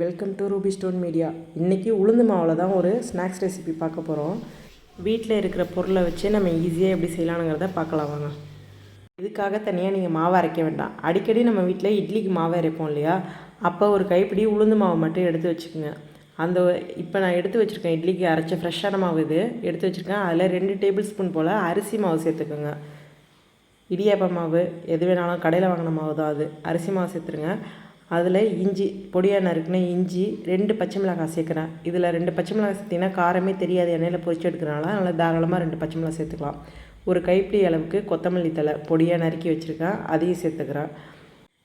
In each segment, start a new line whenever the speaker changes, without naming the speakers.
Welcome to ruby stone media இன்றைக்கி உளுந்து மாவில் தான் ஒரு ஸ்நாக்ஸ் ரெசிபி பார்க்க போகிறோம் வீட்டில் இருக்கிற பொருளை வச்சு நம்ம ஈஸியாக எப்படி செய்யலாம்ங்கிறத பார்க்கலாம் வாங்க. இதுக்காக தனியாக நீங்கள் மாவு அரைக்க வேண்டாம். அடிக்கடி நம்ம வீட்டில் இட்லிக்கு மாவு அரைப்போம் இல்லையா? அப்போ ஒரு கைப்பிடி உளுந்து மாவு மட்டும் எடுத்து வச்சுக்கோங்க. அந்த இப்போ நான் எடுத்து வச்சுருக்கேன் இட்லிக்கு அரைச்ச ஃப்ரெஷ்ஷான மாவு இது. எடுத்து வச்சுருக்கேன். அதில் ரெண்டு டேபிள் ஸ்பூன் போல் அரிசி மாவு சேர்த்துக்கோங்க. இடியாப்ப மாவு எது வேணாலும் கடையில் வாங்கின மாவு தான் அது. அரிசி மாவு சேர்த்துருங்க. அதில் இஞ்சி பொடியாக நறுக்குன இஞ்சி ரெண்டு பச்சை மிளகாய் சேர்க்குறேன். இதில் ரெண்டு பச்சை மிளகாய் சேர்த்திங்கன்னா காரமே தெரியாது எண்ணெயில் பொரிச்சு எடுக்கிறனால அதனால் தாராளமாக ரெண்டு பச்சை மிளகாய் சேர்த்துக்கலாம். ஒரு கைப்பிடி அளவுக்கு கொத்தமல்லி தழை பொடியாக நறுக்கி வச்சுருக்கேன். அதையும் சேர்த்துக்கிறேன்.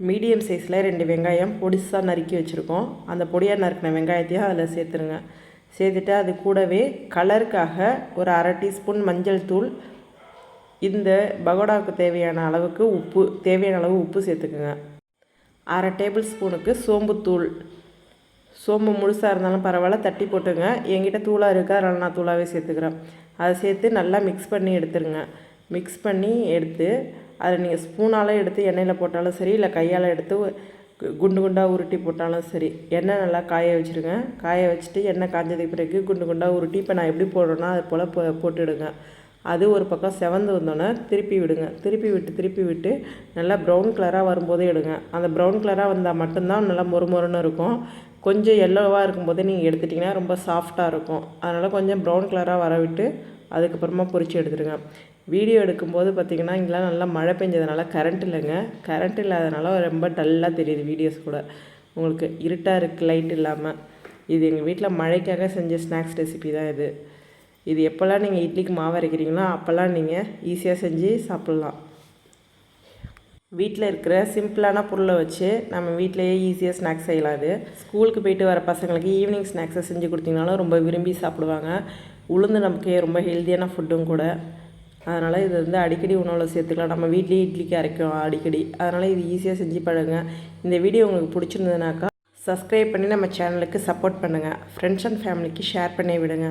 மீடியம் சைஸில் ரெண்டு வெங்காயம் பொடிசாக நறுக்கி வச்சுருக்கோம். அந்த பொடியாக நறுக்கின வெங்காயத்தையும் அதில் சேர்த்துருங்க. சேர்த்துட்டு அது கூடவே கலருக்காக ஒரு அரை டீஸ்பூன் மஞ்சள் தூள் இந்த பகோடாவுக்கு தேவையான அளவுக்கு உப்பு தேவையான அளவு உப்பு சேர்த்துக்குங்க. அரை டேபிள் ஸ்பூனுக்கு சோம்புத்தூள் சோம்பு முழுசாக இருந்தாலும் பரவாயில்ல தட்டி போட்டுங்க. என்கிட்ட தூளாக இருக்கா அதனால் நான் தூளாகவே சேர்த்துக்கிறேன். அதை சேர்த்து நல்லா மிக்ஸ் பண்ணி எடுத்துருங்க. மிக்ஸ் பண்ணி எடுத்து அதை நீங்கள் ஸ்பூனால் எடுத்து எண்ணெயில் போட்டாலும் சரி இல்லை கையால் எடுத்து கு- குண்டு குண்டாக உருட்டி போட்டாலும் சரி எண்ணெய் நல்லா காய வச்சுருங்க. காய வச்சுட்டு எண்ணெய் காஞ்சதுக்கு பிறகு குண்டு குண்டாக உருட்டி இப்போ நான் எப்படி போடுறேன்னா அது போல் போ போட்டுடுங்க. அது ஒரு பக்கம் செவந்து வந்தோன்னே திருப்பி விடுங்க. திருப்பி விட்டு திருப்பி விட்டு நல்லா ப்ரௌன் கலராக வரும்போதே எடுங்க. அந்த ப்ரௌன் கலராக வந்தால் மட்டும்தான் நல்லா மொறு மொறுன்னு இருக்கும். கொஞ்சம் எல்லோவாக இருக்கும்போதே நீங்கள் எடுத்துட்டிங்கன்னா ரொம்ப சாஃப்டாக இருக்கும். அதனால் கொஞ்சம் ப்ரௌன் கலராக வர விட்டு அதுக்கப்புறமா பொரிச்சு எடுத்துடுங்க வீடியோ எடுக்கும்போது பார்த்திங்கன்னா இங்கெல்லாம் நல்லா மழை பெஞ்சதுனால கரண்ட் இல்லைங்க. கரண்ட் இல்லாதனால ரொம்ப டல்லாக தெரியுது வீடியோஸ் கூட. உங்களுக்கு இருட்டாக இருக்குது லைட் இல்லாமல் இது எங்கள் வீட்டில் மழைக்காக செஞ்ச ஸ்நாக்ஸ் ரெசிபி தான் இது. இது எப்போல்லாம் நீங்கள் இட்லிக்கு மாவு அரைக்கிறீங்களோ அப்போல்லாம் நீங்கள் ஈஸியாக செஞ்சு சாப்பிட்லாம். வீட்டில் இருக்கிற சிம்பிளான பொருளை வச்சு நம்ம வீட்டிலேயே ஈஸியாக ஸ்நாக்ஸ் செய்யலாம் ஸ்கூலுக்கு போயிட்டு வர பசங்களுக்கு ஈவினிங் ஸ்நாக்ஸை செஞ்சு கொடுத்தீங்கனாலும் ரொம்ப விரும்பி சாப்பிடுவாங்க. உளுந்து நமக்கு ரொம்ப ஹெல்த்தியான ஃபுட்டும் கூட. அதனால் இது வந்து அடிக்கடி உணவில் சேர்த்துக்கலாம். நம்ம வீட்லேயே இட்லிக்கு அரைக்கும் அடிக்கடி. அதனால் இது ஈஸியாக செஞ்சு பழகுங்க. இந்த வீடியோ உங்களுக்கு பிடிச்சிருந்ததுனாக்கா சப்ஸ்கிரைப் பண்ணி நம்ம சேனலுக்கு சப்போர்ட் பண்ணுங்கள் ஃப்ரெண்ட்ஸ் அண்ட் ஃபேமிலிக்கு ஷேர் பண்ணி விடுங்க.